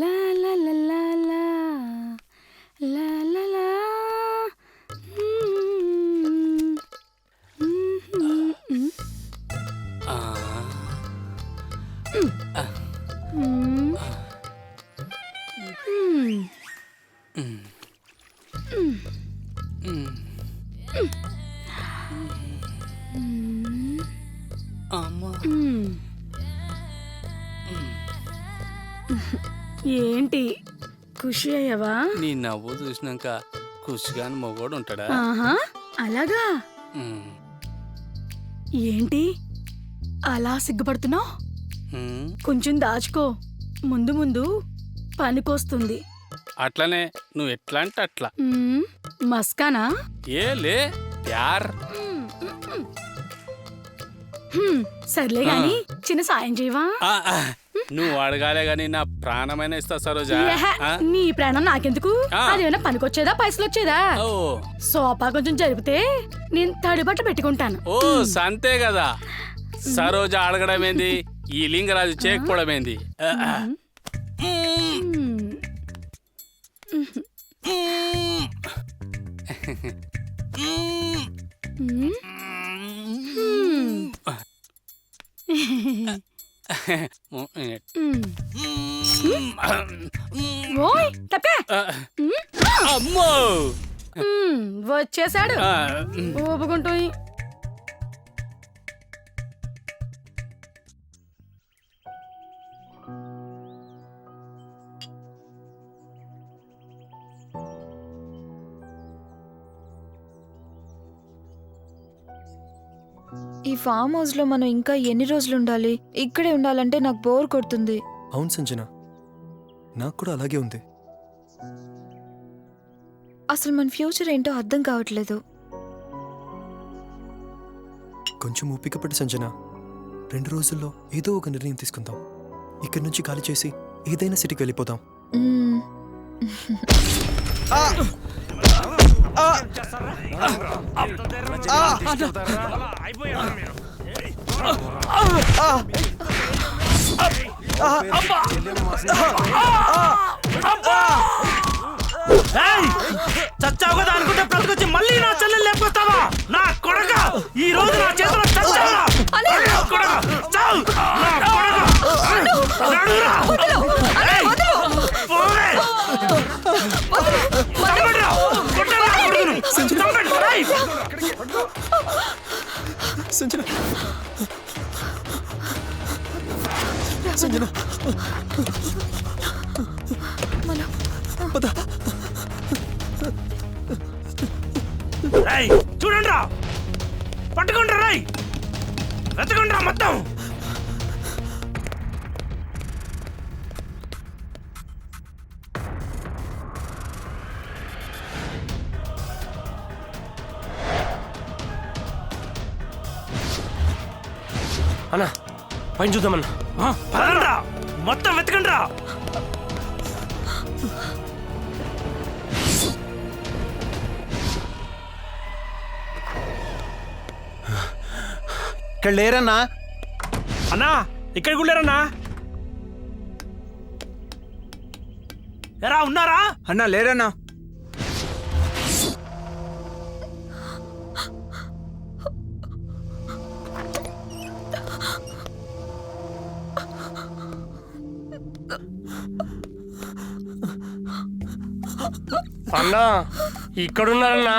లా లా లా లా లా లా లా లా ఆ, అమ్మా ఏంటి? ఖుషి అయ్యావా? నీ నవ్వు చూసినాక ఖుషిగాని మొగోడు ఉంటాడా? ఆహా అలాగా? ఏంటి? అలా సిగ్గుపడుతున్నావు? కొంచెం దాచుకో. ముందు ముందు పనికొస్తుంది. అట్లనే నువ్వు ఎట్లా అంటే అట్లా మస్కానా? ఏ లే యార్. హ్మ్, సర్లే గాని చిన్న సాయం చేయవా? నువ్వు అడగాలే గాని నా ప్రాణమైన ఇస్తా సరోజా ఆ? నీ ప్రాణం నాకెందుకు ఆ. అదేమైనా పనికొచ్చేదా పైసలు వచ్చేదా ఓ సోఫా కొంచెం జరిపితే నేను తడిబట్ట పెట్టుకుంటాను ఓ సంతే కదా సరోజ అడగడం ఏంది ఈ లింగరాజు చేయకపోవడం ఏంది ఆ, ఆ. మ్మ్. మ్మ్. ఓయ్ తప్పే అమ్మో మ్మ్, వచ్చేసాడు ఊపుకుంటూ ఈ ఫామ్ హౌస్లో మనం ఇంకా ఎన్ని రోజులు ఉండాలి? ఇక్కడే ఉండాలంటే నాకు బోర్ కొడుతుంది. అవును సంజన. నాకు కూడా అలాగే ఉంది. అసలు మన ఫ్యూచర్ ఏంటో అర్థం కావట్లేదు. కొంచెం ఓపిక పట్టు సంజన. రెండు రోజుల్లో ఏదో ఒక నిర్ణయం తీసుకుందాం. ఇక్కడి నుంచి ఖాళీ చేసి ఏదైనా సిటీకి వెళ్ళిపోదాం! చచ్చావు కదా అనుకుంటే బ్రతికొచ్చి మళ్ళీ నా చెల్లెలు లేపుకొస్తావా నా కొడక ఈ రోజు నా చేతిలో సంజన. సంజన. చూడండి రా పట్టుకోండి రాయ్. వెతకండి రా మొత్తం. అన్నా పైన చూద్దామన్నా. పదండ్రా. మొత్తం వెతకండిరా. ఇక్కడ లేరన్నా? అన్నా ఇక్కడ గుళ్ళారన్నా ఎరా ఉన్నారా? అన్నా లేరన్నా. అన్నా ఇక్కడున్నారన్నా.